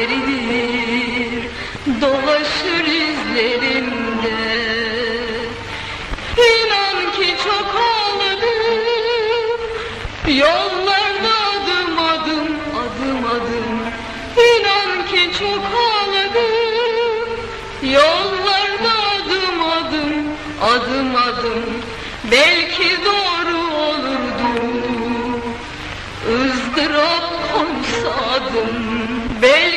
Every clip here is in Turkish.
gözleridir Dolaşır izlerimde. İnan ki çok ağladım Yollarda adım adım adım adım. İnan ki çok ağladım Yollarda adım adım adım adım. Belki doğru olurdu ızdırap konsa adım. Belki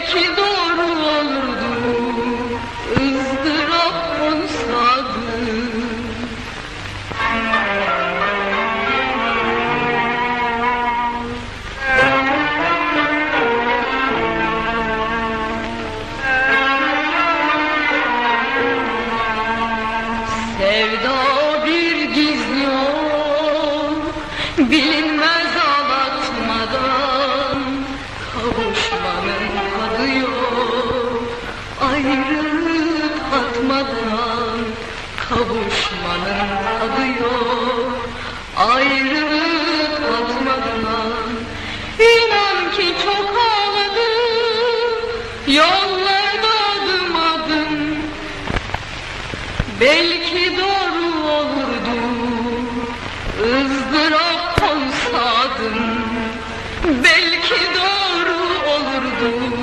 Sevda bir gizli yol Bilinmez ağlatmadan Kavuşmanın tadı yok. Ayrı tatmadan Kavuşmanın tadı yok. Ayrı tatmadan İnan ki çok ağladım Belki doğru olurdu. Izdırap konsa Belki doğru olurdu.